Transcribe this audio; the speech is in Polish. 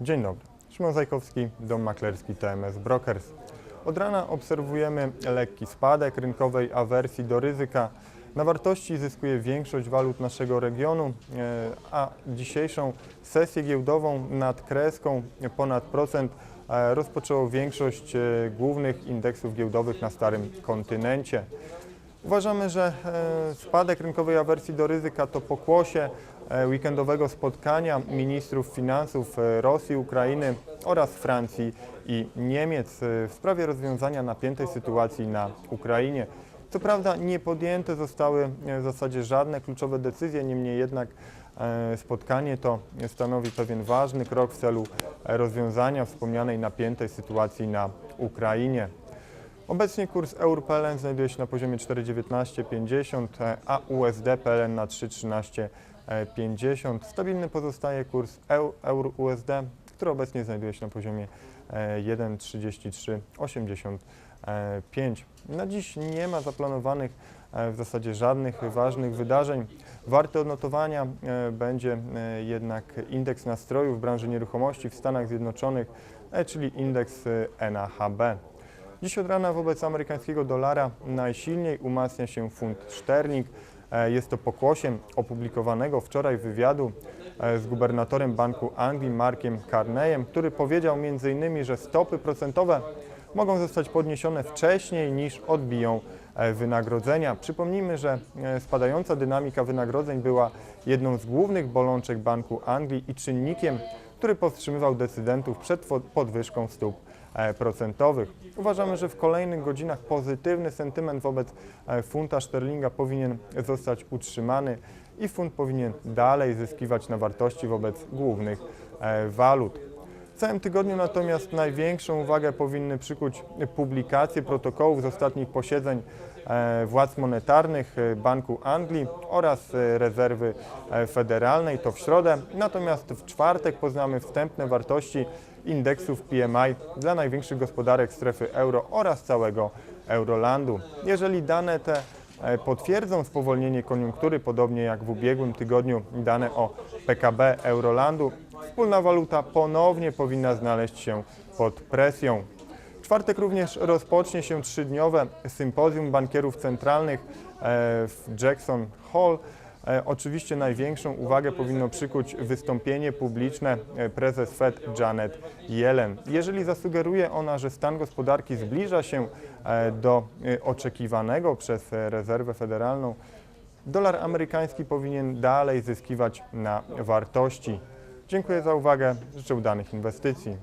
Dzień dobry. Szymon Zajkowski, Dom Maklerski TMS Brokers. Od rana obserwujemy lekki spadek rynkowej awersji do ryzyka. Na wartości zyskuje większość walut naszego regionu, e, a dzisiejszą sesję giełdową nad kreską ponad procent e, rozpoczęło większość e, głównych indeksów giełdowych na starym kontynencie. Uważamy, że spadek rynkowej awersji do ryzyka to pokłosie weekendowego spotkania ministrów finansów e, Rosji, Ukrainy oraz Francji i Niemiec e, w sprawie rozwiązania napiętej sytuacji na Ukrainie. Co prawda nie podjęte zostały e, w zasadzie żadne kluczowe decyzje, niemniej jednak e, spotkanie to stanowi pewien ważny krok w celu e, rozwiązania wspomnianej napiętej sytuacji na Ukrainie. Obecnie kurs EUR-PLN znajduje się na poziomie 4,1950, e, a USD-PLN na 3,1350. Stabilny pozostaje kurs EU- EUR-USD, który obecnie znajduje się na poziomie e, 1,3385. Na dziś nie ma zaplanowanych e, w zasadzie żadnych ważnych wydarzeń. Warte odnotowania e, będzie e, jednak indeks nastrojów w branży nieruchomości w Stanach Zjednoczonych, e, czyli indeks e, NAHB. Dziś od rana wobec amerykańskiego dolara najsilniej umacnia się funt szterling. E, Jest to pokłosiem opublikowanego wczoraj wywiadu e, z gubernatorem Banku Anglii Markiem Carneyem, który powiedział m.in., że stopy procentowe mogą zostać podniesione wcześniej niż odbiją e, wynagrodzenia. Przypomnijmy, że spadająca dynamika wynagrodzeń była jedną z głównych bolączek Banku Anglii i czynnikiem, który powstrzymywał decydentów przed podwyżką stóp procentowych. Uważamy, że w kolejnych godzinach pozytywny sentyment wobec e, funta szterlinga powinien zostać utrzymany i funt powinien dalej zyskiwać na wartości wobec głównych e, walut. W całym tygodniu natomiast największą uwagę powinny przykuć publikacje protokołów z ostatnich posiedzeń e, władz monetarnych e, Banku Anglii oraz e, rezerwy e, federalnej, to w środę. Natomiast w czwartek poznamy wstępne wartości indeksów PMI dla największych gospodarek strefy euro oraz całego Eurolandu. Jeżeli dane te e, potwierdzą spowolnienie koniunktury, podobnie jak w ubiegłym tygodniu dane o PKB Eurolandu, wspólna waluta ponownie powinna znaleźć się pod presją. W czwartek również rozpocznie się trzydniowe sympozjum bankierów centralnych e, w Jackson Hall. E, Oczywiście największą uwagę powinno przykuć wystąpienie publiczne e, prezes Fed Janet Yellen. Jeżeli zasugeruje ona, że stan gospodarki zbliża się e, do oczekiwanego przez rezerwę federalną, dolar amerykański powinien dalej zyskiwać na wartości. Dziękuję za uwagę, życzę udanych inwestycji.